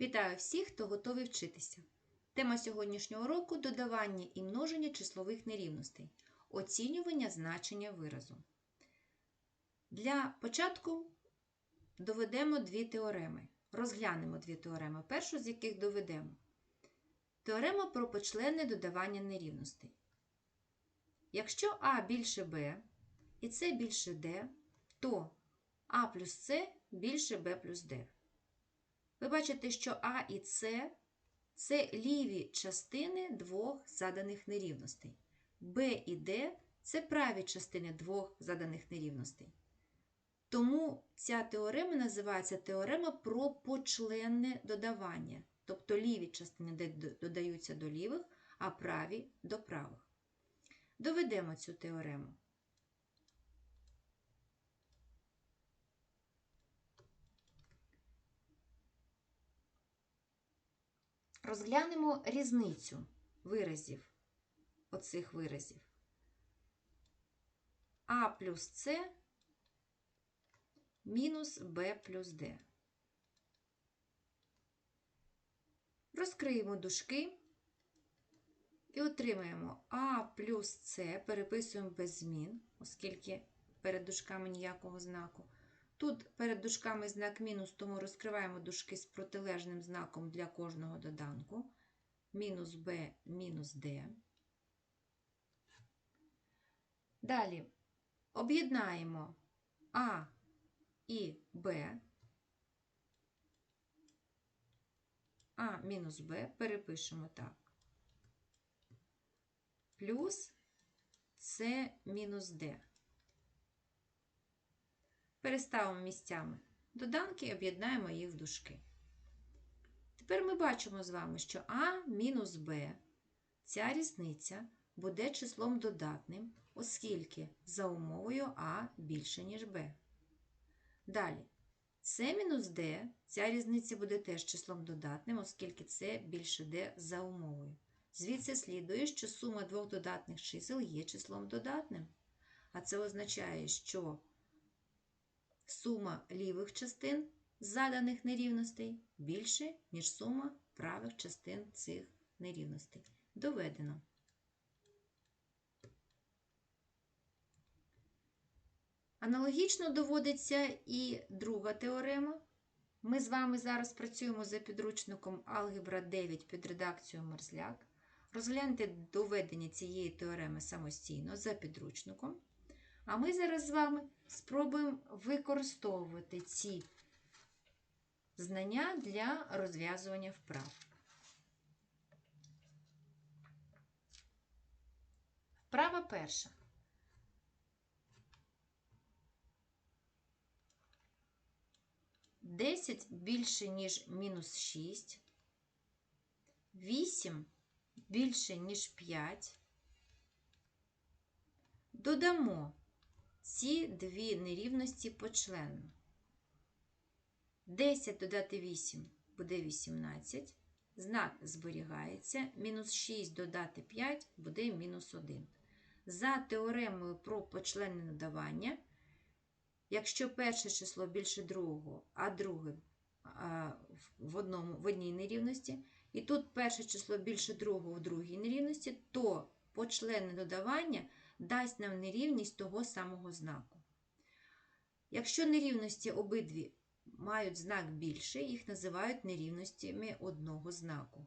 Вітаю всіх, хто готовий вчитися. Тема сьогоднішнього уроку додавання і множення числових нерівностей, оцінювання значення виразу. Для початку доведемо дві теореми. Розглянемо дві теореми, першу з яких доведемо. Теорема про почленне додавання нерівностей. Якщо А більше Б і С більше Д, то А плюс С більше Б плюс Д. Ви бачите, що А і С це ліві частини двох заданих нерівностей. Б і Д це праві частини двох заданих нерівностей. Тому ця теорема називається теорема про почленне додавання. Тобто ліві частини додаються до лівих, а праві до правих. Доведемо цю теорему. Розглянемо різницю виразів, оцих виразів. А плюс С мінус Б плюс Д. Розкриємо дужки і отримаємо А плюс С, переписуємо без змін, оскільки перед дужками ніякого знаку. Тут перед дужками знак мінус, тому розкриваємо дужки з протилежним знаком для кожного доданку. Мінус b, мінус d. Далі об'єднаємо А і Б. А мінус Б перепишемо так. Плюс С мінус Д. Переставимо місцями доданки об'єднаємо їх в дужки. Тепер ми бачимо з вами, що А мінус Б, ця різниця буде числом додатним, оскільки за умовою А більше, ніж Б. Далі, С мінус Д, ця різниця буде теж числом додатним, оскільки С більше Д за умовою. Звідси слідує, що сума двох додатних чисел є числом додатним. А це означає, що сума лівих частин заданих нерівностей більше, ніж сума правих частин цих нерівностей. Доведено. Аналогічно доводиться і друга теорема. Ми з вами зараз працюємо за підручником Алгебра 9 під редакцією Мерзляк. Розгляньте доведення цієї теореми самостійно за підручником. А ми зараз з вами спробуємо використовувати ці знання для розв'язування вправ. Вправа перша. Десять більше, ніж мінус 6. 8 більше, ніж 5. Додамо ці дві нерівності почленно. 10 додати 8 буде 18. Знак зберігається. Мінус 6 додати 5 буде мінус 1. За теоремою про почленне додавання, якщо перше число більше другого, а друге в, одному, в одній нерівності, і тут перше число більше другого в другій нерівності, то почленне додавання дасть нам нерівність того самого знаку. Якщо нерівності обидві мають знак більше, їх називають нерівностями одного знаку.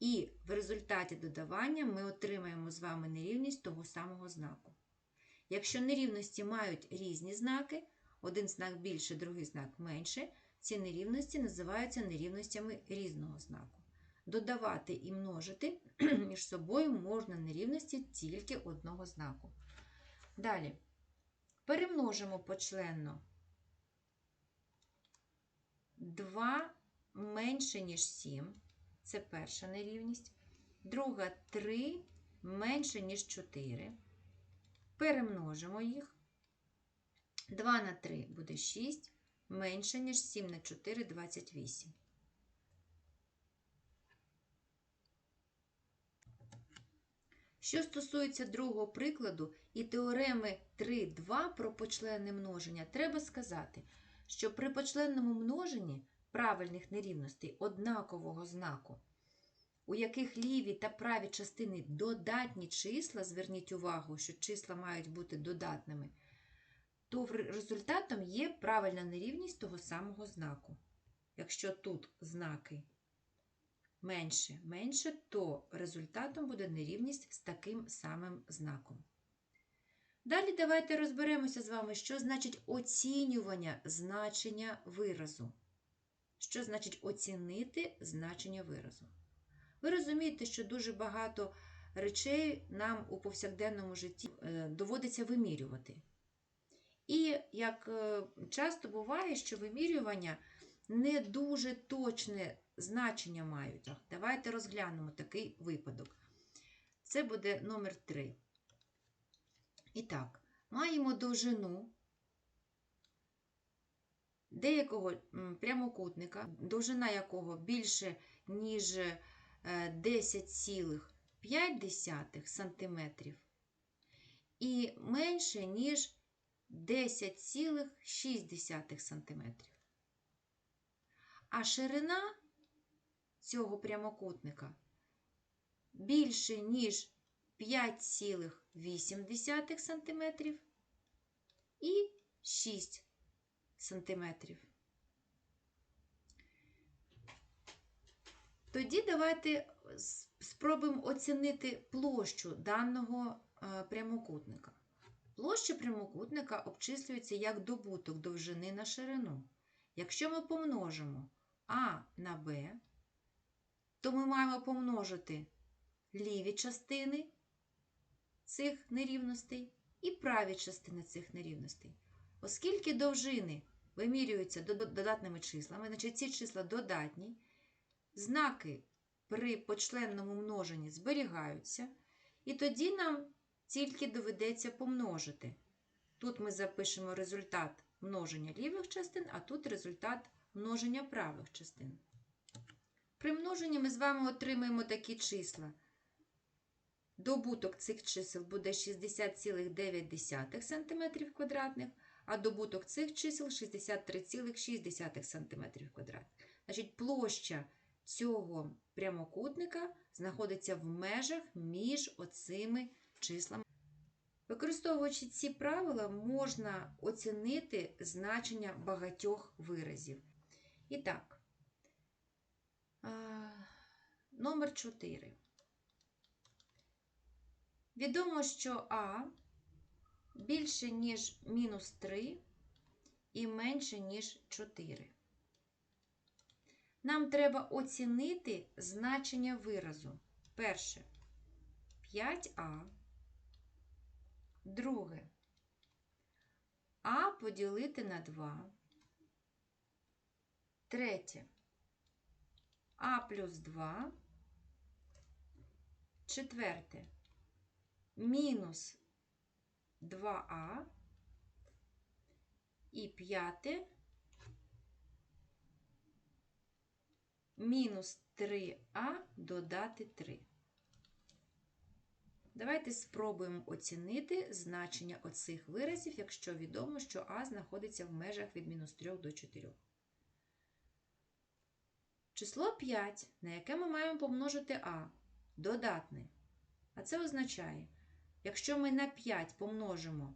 І в результаті додавання ми отримаємо з вами нерівність того самого знаку. Якщо нерівності мають різні знаки, один знак більше, другий знак менше, ці нерівності називаються нерівностями різного знаку. Додавати і множити між собою можна нерівності тільки одного знаку. Далі перемножимо почленно 2 менше, ніж 7. Це перша нерівність. Друга 3 менше, ніж 4. Перемножимо їх. 2 на 3 буде 6, менше, ніж 7 на 4 28. Що стосується другого прикладу і теореми 3,2 про почленне множення, треба сказати, що при почленному множенні правильних нерівностей однакового знаку, у яких ліві та праві частини додатні числа, зверніть увагу, що числа мають бути додатними, то результатом є правильна нерівність того самого знаку. Якщо тут знаки менше, менше, то результатом буде нерівність з таким самим знаком. Далі давайте розберемося з вами, що значить оцінювання значення виразу. Що значить оцінити значення виразу? Ви розумієте, що дуже багато речей нам у повсякденному житті е, доводиться вимірювати. І як е, часто буває, що вимірювання не дуже точне значення мають. Давайте розглянемо такий випадок. Це буде номер 3. І так, маємо довжину деякого прямокутника, довжина якого більше, ніж е, 10,5 см і менше, ніж 10,6 см. А ширина цього прямокутника більше, ніж 5,8 см і 6 см. Тоді давайте спробуємо оцінити площу даного е, прямокутника. Площа прямокутника обчислюється як добуток довжини на ширину. Якщо ми помножимо А на Б, то ми маємо помножити ліві частини цих нерівностей і праві частини цих нерівностей. Оскільки довжини вимірюються до- до- додатними числами, значить ці числа додатні, знаки при почленному множенні зберігаються, і тоді нам тільки доведеться помножити. Тут ми запишемо результат множення лівих частин, а тут результат множення правих частин. При множенні ми з вами отримаємо такі числа. Добуток цих чисел буде 60,9 см квадратних, а добуток цих чисел 63,6 см квадратних. Значить, площа цього прямокутника знаходиться в межах між оцими числами. Використовуючи ці правила, можна оцінити значення багатьох виразів. І так, номер 4. Відомо, що А більше, ніж мінус 3 і менше, ніж 4. Нам треба оцінити значення виразу. Перше 5А. Друге. А поділити на 2. Третє. А плюс 2. Четверте. Мінус 2а. І п'яте. Мінус 3а додати 3. Давайте спробуємо оцінити значення оцих виразів, якщо відомо, що а знаходиться в межах від мінус 3 до 4. Число 5, на яке ми маємо помножити а, додатне. А це означає, якщо ми на 5 помножимо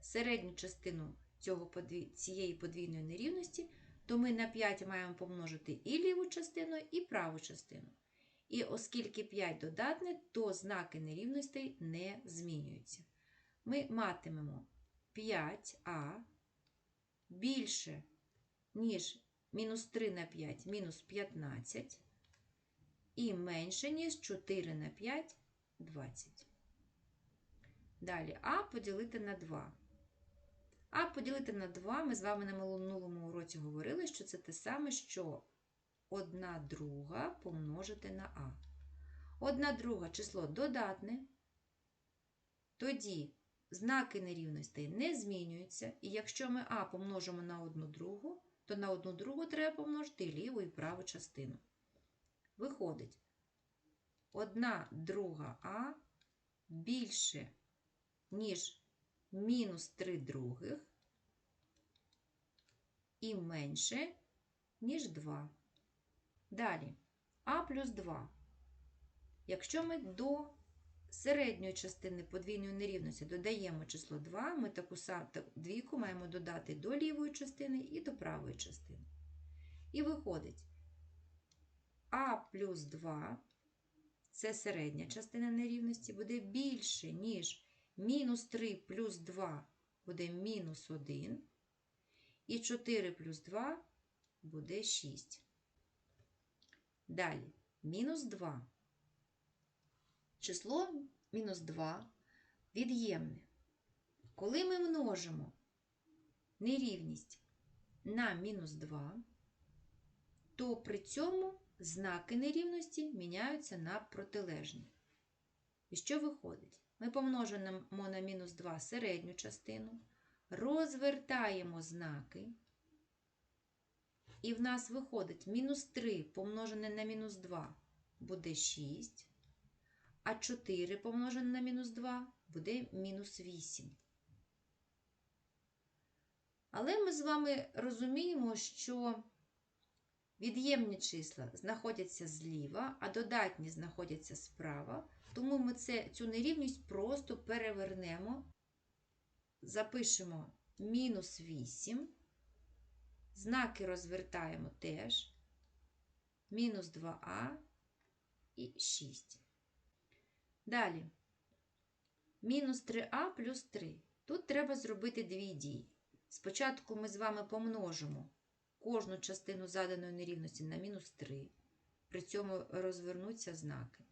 середню частину цього цієї подвійної нерівності, то ми на 5 маємо помножити і ліву частину, і праву частину. І оскільки 5 додатне, то знаки нерівностей не змінюються. Ми матимемо 5а більше, ніж мінус 3 на 5, мінус 15, і менше, ніж 4 на 5, 20. Далі а поділити на 2. А поділити на 2 ми з вами на минулому уроці говорили, що це те саме, що 1 друга помножити на а. 1 друга число додатне, тоді знаки нерівностей не змінюються, і якщо ми а помножимо на 1 другу, то на 1 другу треба помножити ліву і праву частину. Виходить, 1 друга а більше, ніж мінус 3 других і менше, ніж 2. Далі а плюс 2. Якщо ми до середньої частини подвійної нерівності додаємо число 2, ми таку саму двійку маємо додати до лівої частини і до правої частини. І виходить а плюс 2, це середня частина нерівності, буде більше, ніж мінус 3 плюс 2 буде мінус 1. І 4 плюс 2 буде 6. Далі, мінус 2. Число мінус 2 від'ємне. Коли ми множимо нерівність на мінус 2, то при цьому знаки нерівності міняються на протилежні. І що виходить? Ми помножимо на мінус 2 середню частину, розвертаємо знаки. І в нас виходить мінус 3 помножене на мінус 2 буде 6, а 4 помножене на мінус 2 буде мінус 8. Але ми з вами розуміємо, що від'ємні числа знаходяться зліва, а додатні знаходяться справа, тому ми це, цю нерівність просто перевернемо, запишемо мінус 8. Знаки розвертаємо теж. Мінус 2а і 6. Далі. Мінус 3а плюс 3. Тут треба зробити дві дії. Спочатку ми з вами помножимо кожну частину заданої нерівності на мінус 3. При цьому розвернуться знаки.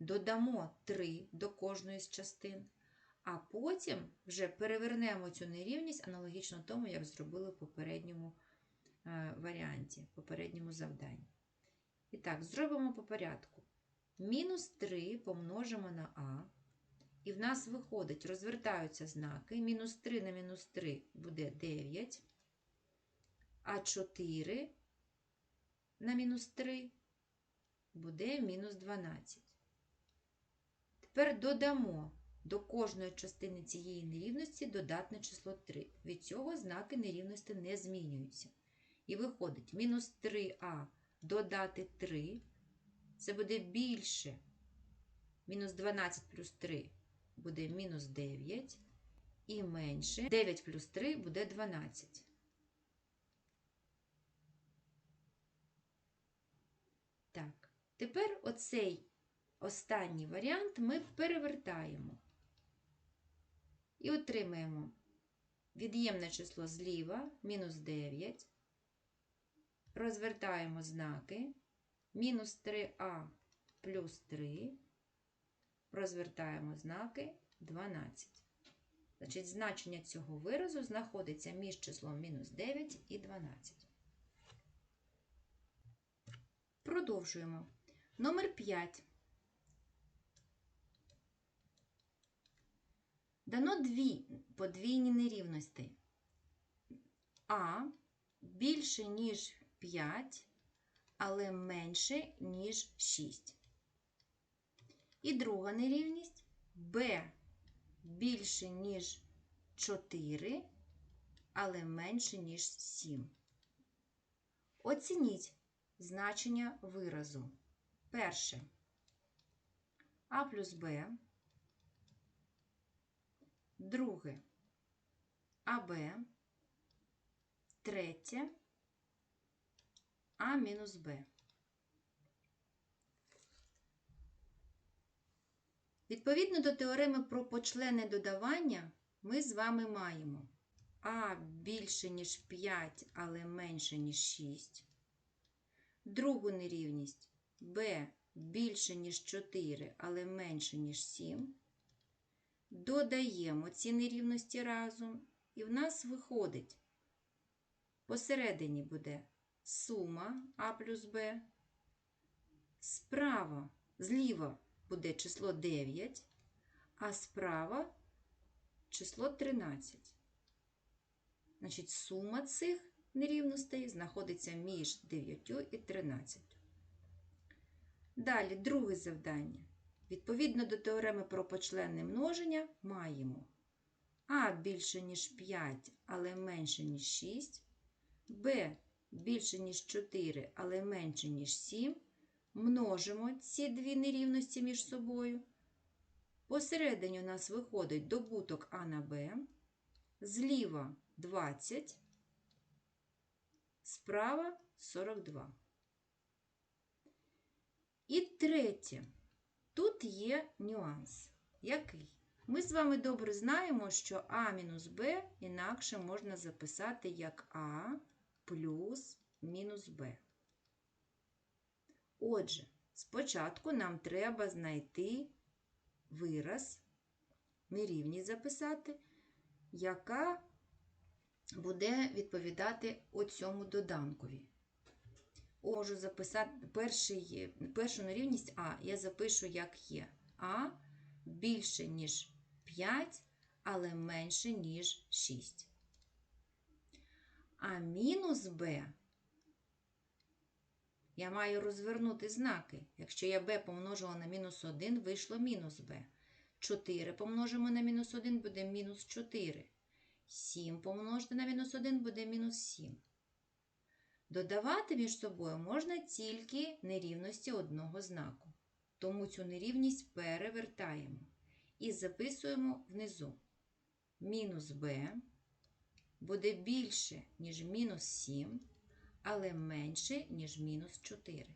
Додамо 3 до кожної з частин. А потім вже перевернемо цю нерівність аналогічно тому, як зробили в попередньому варіанті, попередньому завданні. І так, зробимо по порядку. Мінус 3 помножимо на А. І в нас виходить, розвертаються знаки. Мінус 3 на мінус 3 буде 9. А 4 на мінус 3 буде мінус 12. Тепер додамо до кожної частини цієї нерівності додатне число 3. Від цього знаки нерівності не змінюються. І виходить, мінус 3а додати 3, це буде більше. Мінус 12 плюс 3 буде мінус 9. І менше 9 плюс 3 буде 12. Так, тепер оцей останній варіант ми перевертаємо. І отримаємо від'ємне число зліва мінус 9 розвертаємо знаки. Мінус 3а плюс 3. Розвертаємо знаки 12. Значить, значення цього виразу знаходиться між числом мінус 9 і 12. Продовжуємо. Номер 5. Дано дві подвійні нерівності. А більше, ніж 5, але менше, ніж 6. І друга нерівність b більше, ніж 4, але менше, ніж 7. Оцініть значення виразу. Перше А плюс Б. Друге АБ. Третє а мінус Б. Відповідно до теореми про почленне додавання, ми з вами маємо А більше, ніж 5, але менше, ніж 6. Другу нерівність Б більше, ніж 4, але менше, ніж 7. Додаємо ці нерівності разом, і в нас виходить. Посередині буде сума А плюс Б. Справа, зліва буде число 9, а справа число 13. Значить, сума цих нерівностей знаходиться між 9 і 13. Далі, друге завдання. Відповідно до теореми про почленне множення маємо А більше, ніж 5, але менше, ніж 6, Б більше, ніж 4, але менше, ніж 7. Множимо ці дві нерівності між собою. Посередині у нас виходить добуток А на Б. Зліва 20, справа 42. І третє. Тут є нюанс. Який? Ми з вами добре знаємо, що А мінус Б інакше можна записати як А плюс мінус Б. Отже, спочатку нам треба знайти вираз, нерівність записати, яка буде відповідати оцьому доданкові. Можу записати перший, першу нерівність А, я запишу, як є. А більше, ніж 5, але менше, ніж 6. А мінус Б я маю розвернути знаки. Якщо я b помножила на мінус 1, вийшло мінус b. 4 помножимо на мінус 1 буде мінус 4. 7 помножити на мінус 1 буде мінус 7. Додавати між собою можна тільки нерівності одного знаку. Тому цю нерівність перевертаємо і записуємо внизу. Мінус b буде більше, ніж мінус 7 але менше, ніж мінус 4.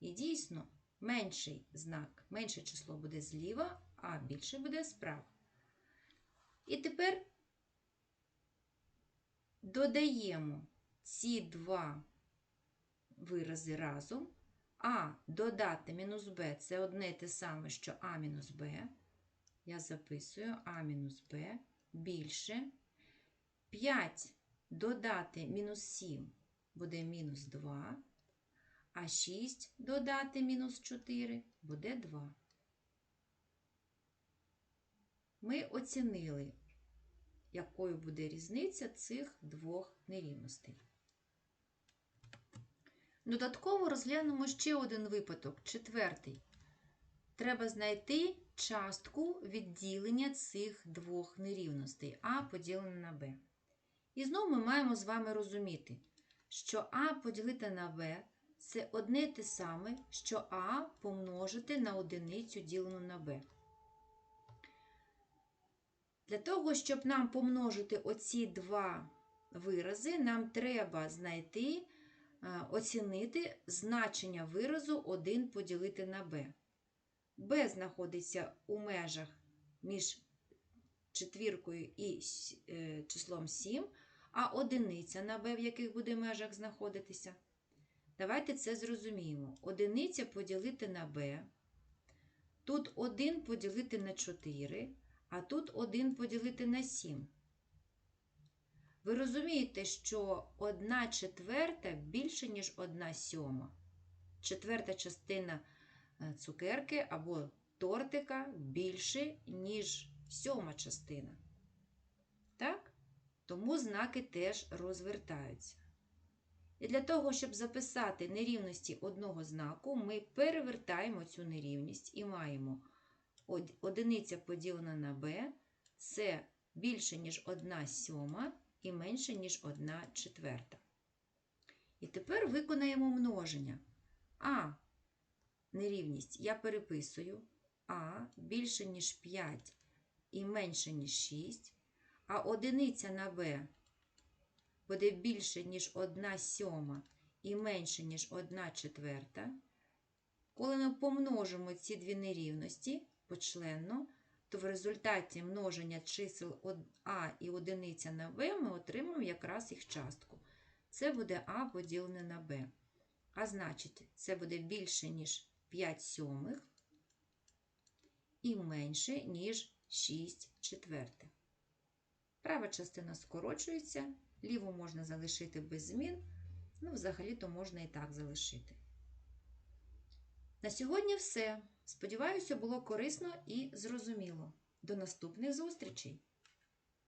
І дійсно, менший знак, менше число буде зліва, а більше буде справа. І тепер додаємо ці два вирази разом. А додати мінус Б це одне те саме, що А мінус Б. Я записую А мінус Б більше. 5 додати мінус 7 буде мінус 2, а 6 додати мінус 4 буде 2. Ми оцінили, якою буде різниця цих двох нерівностей. Додатково розглянемо ще один випадок, четвертий. Треба знайти частку відділення цих двох нерівностей А поділене на Б. І знову ми маємо з вами розуміти, що А поділити на В це одне те саме, що А помножити на одиницю ділену на Б. Для того, щоб нам помножити оці два вирази, нам треба знайти, е, оцінити значення виразу 1 поділити на b. b знаходиться у межах між четвіркою і е, числом 7, а одиниця на b, в яких буде межах знаходитися. Давайте це зрозуміємо. Одиниця поділити на b. Тут 1 поділити на 4, а тут 1 поділити на 7. Ви розумієте, що 1 четверта більше, ніж 1 сьома. Четверта частина е, цукерки або тортика більше, ніж сьома частина. Тому знаки теж розвертаються. І для того, щоб записати нерівності одного знаку, ми перевертаємо цю нерівність і маємо одиниця поділена на b це більше, ніж 1 сьома і менше, ніж 1 четверта. І тепер виконаємо множення. А нерівність я переписую А більше, ніж 5 і менше, ніж 6 а одиниця на b буде більше, ніж 1 сьома і менше, ніж 1 четверта, коли ми помножимо ці дві нерівності почленно, то в результаті множення чисел А і одиниця на b ми отримаємо якраз їх частку. Це буде А поділене на b. А значить, це буде більше, ніж 5 сьомих і менше, ніж 6 четвертих. Права частина скорочується, ліву можна залишити без змін, ну, взагалі-то можна і так залишити. На сьогодні все. Сподіваюся, було корисно і зрозуміло. До наступних зустрічей!